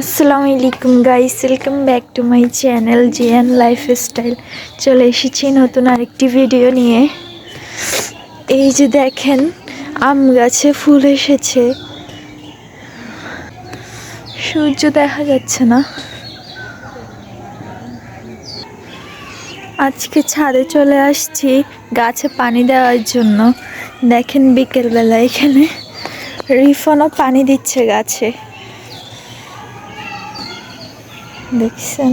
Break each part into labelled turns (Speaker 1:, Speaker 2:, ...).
Speaker 1: আসসালামু আলাইকুম guys welcome back to my channel Jiyan life style চলে এসেছি নতুন আরেকটি ভিডিও নিয়ে। এই যে দেখেন, আম গাছে ফুল এসেছে। সূর্য দেখা যাচ্ছে না। আজকে ছাদে চলে আসছি গাছে পানি দেওয়ার জন্য। দেখেন বিকেলবেলা এখানে। রিফনও পানি দিচ্ছে গাছে। দেখছেন?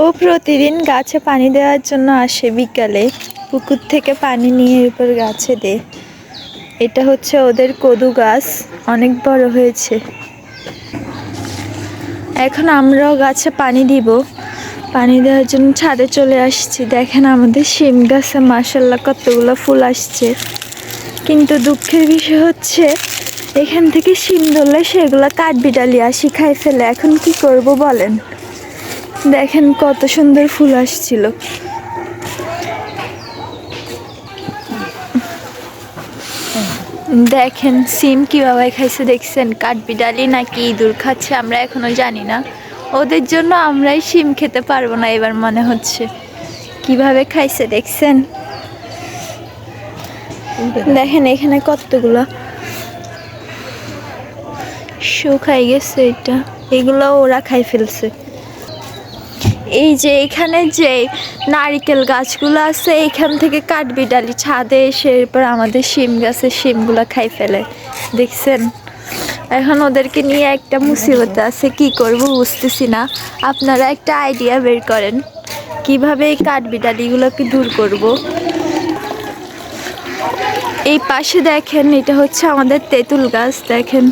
Speaker 1: ও প্রতিদিন গাছে পানি দেওয়ার জন্য আসে বিকালে। পুকুর থেকে পানি নিয়ে এরপর গাছে দে এটা হচ্ছে ওদের কদু গাছ, অনেক বড় হয়েছে। এখন আমরাও গাছে পানি দিব। পানি দেওয়ার জন্য ছাদে চলে আসছি। দেখেন আমাদের শিম গাছে মাসাল্লাহ কতগুলো ফুল আসছে। কিন্তু দুঃখের বিষয় হচ্ছে, এখান থেকে শিম ধরলে সেগুলো কাঠবিড়ালি আসি খাই ফেলে। এখন কি করব বলেন? দেখেন কত সুন্দর ফুল আসছিল। দেখেন সিম কীভাবে খাইছে, দেখছেন? কাঠবিড়ালি নাকি ইঁদুর খাচ্ছে, আমরা এখনও জানি না। ওদের জন্য আমরাই সিম খেতে পারব না এবার মনে হচ্ছে। কীভাবে খাইছে, দেখছেন? দেখেন এখানে কতগুলো শুকাই গেছে এটা। এগুলো ওরা খাই ফেলছে। এই যে এখানে যে নারিকেল গাছগুলো আছে, এখান থেকে কাটবি ডালি ছাদে এসে এরপর আমাদের শিম গাছের শিমগুলো খাই ফেলে। দেখছেন? এখন ওদেরকে নিয়ে একটা মুসিবত আছে, কি করব বুঝতেছি না। আপনারা একটা আইডিয়া বের করেন। কীভাবে এই কাঠবিড়ালিগুলোকে দূর করব? এই পাশে দেখেন, এটা হচ্ছে আমাদের তেঁতুল গাছ, দেখেন।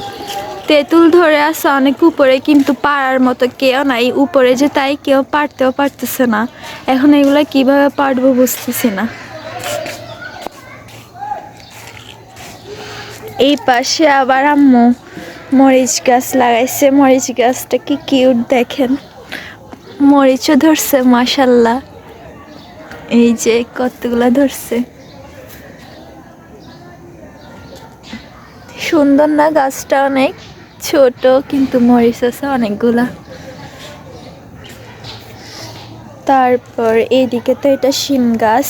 Speaker 1: তেঁতুল ধরে আছে অনেক উপরে, কিন্তু পাড়ার মতো কেউ নাই। উপরে যে তাই কেউ পারতেও পারতেছে না। এখন এগুলা কীভাবে পারব বুঝতেছি না। এই পাশে আবার আম্মু মরিচ গাছ লাগাইছে। মরিচ গাছটা কি কিউট, দেখেন। মরিচও ধরছে মাসাল্লাহ এই যে কতগুলা ধরছে। সুন্দর না গাছটা অনেক? ছোট, কিন্তু মরিচ আছে অনেকগুলা। তারপর এইদিকে তো এটা শিম গাছ,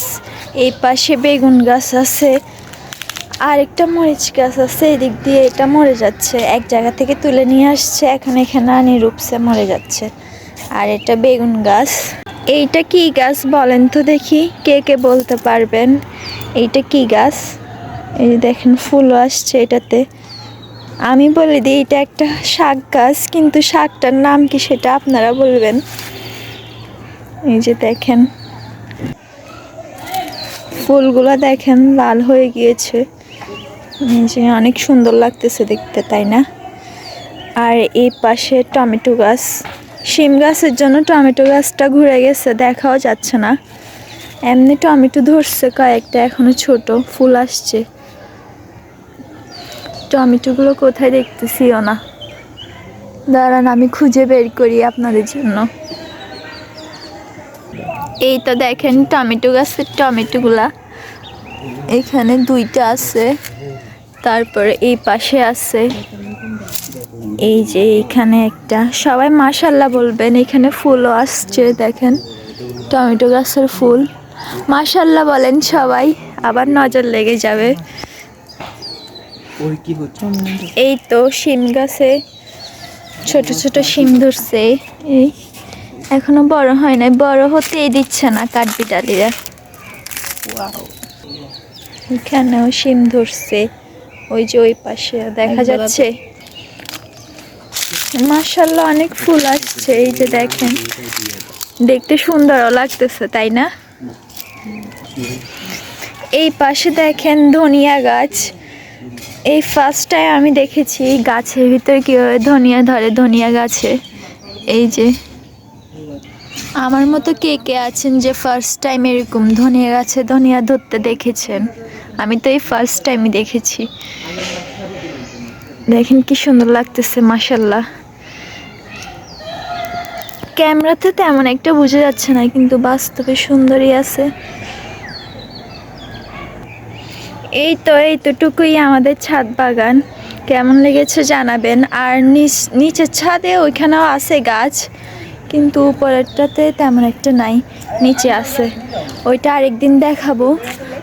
Speaker 1: এই পাশে বেগুন গাছ আছে। আর একটা মরিচ গাছ আছে, এদিক দিয়ে এটা মরে যাচ্ছে। এক জায়গা থেকে তুলে নিয়ে আসছে, এখন এখানে আনি রূপসে মরে যাচ্ছে। আর এটা বেগুন গাছ। এইটা কি গাছ বলেন তো দেখি, কে কে বলতে পারবেন? এইটা কি গাছ? এই যে দেখেন ফুলও আসছে এটাতে। আমি বলে দিই, এটা একটা শাক গাছ, কিন্তু শাকটার নাম কি সেটা আপনারা বলবেন? এই যে দেখেন, ফুলগুলো দেখেন, লাল হয়ে গিয়েছে। এই যে অনেক সুন্দর লাগতেছে দেখতে, তাই না? আর এই পাশে টমেটো গাছ। শিম গাছের জন্য টমেটো গাছটা ঘুরে গেছে, দেখাও যাচ্ছে না। এমনি টমেটো ধরছে কয়েকটা, এখনও ছোট, ফুল আসছে। টমেটোগুলো কোথায় দেখতেছিও না। দাঁড়ান, আমি খুঁজে বের করি আপনাদের জন্য। এই তো দেখেন, টমেটো গাছের টমেটোগুলা। এখানে দুইটা আছে, তারপরে এই পাশে আছে। এই যে এখানে একটা। সবাই মাশাল্লাহ বলবেন, এখানে ফুলও আসছে, দেখেন। টমেটো গাছের ফুল। মাশাল্লাহ বলেন সবাই, আবার নজর লেগে যাবে।
Speaker 2: ওই কি হচ্ছে?
Speaker 1: এই তো শিম গাছে ছোট ছোট শিম ধরছে এই। এখনও বড় হয় নাই বড় হতেই দিচ্ছে না কাঠবিড়ালিরা। এখানেও শিম ধরছে ওই যে ওই পাশে দেখা যাচ্ছে। মাশাল্লাহ অনেক ফুল আসছে এই যে দেখেন। দেখতে সুন্দরও লাগতেছে তাই না? এই পাশে দেখেন ধনিয়া গাছ এই ফার্স্ট টাইম আমি দেখেছি গাছের ভিতরে কীভাবে ধনিয়া ধরে, ধনিয়া গাছে। এই যে। আমার মতো কে কে আছেন যে ফার্স্ট টাইম এরকম ধনিয়া গাছে ধনিয়া ধরতে দেখেছেন? আমি তো এই ফার্স্ট টাইমই দেখেছি। দেখেন কি সুন্দর লাগতেছে মাসাল্লাহ ক্যামেরাতে তেমন একটা বোঝা যাচ্ছে না, কিন্তু বাস্তবে সুন্দরই আছে। এই তো, এই আমাদের ছাদ বাগান। কেমন লেগেছে জানাবেন। আর নিচ, নিচের ছাদে ওইখানেও আছে গাছ, কিন্তু উপরেরটাতে তেমন একটা নাই, নিচে আছে। ওইটা আরেকদিন দেখাবো।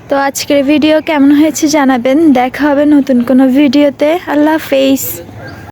Speaker 1: তো আজকের ভিডিও কেমন হয়েছে জানাবেন। দেখা হবে নতুন কোনো ভিডিওতে। আল্লাহ হাফেজ।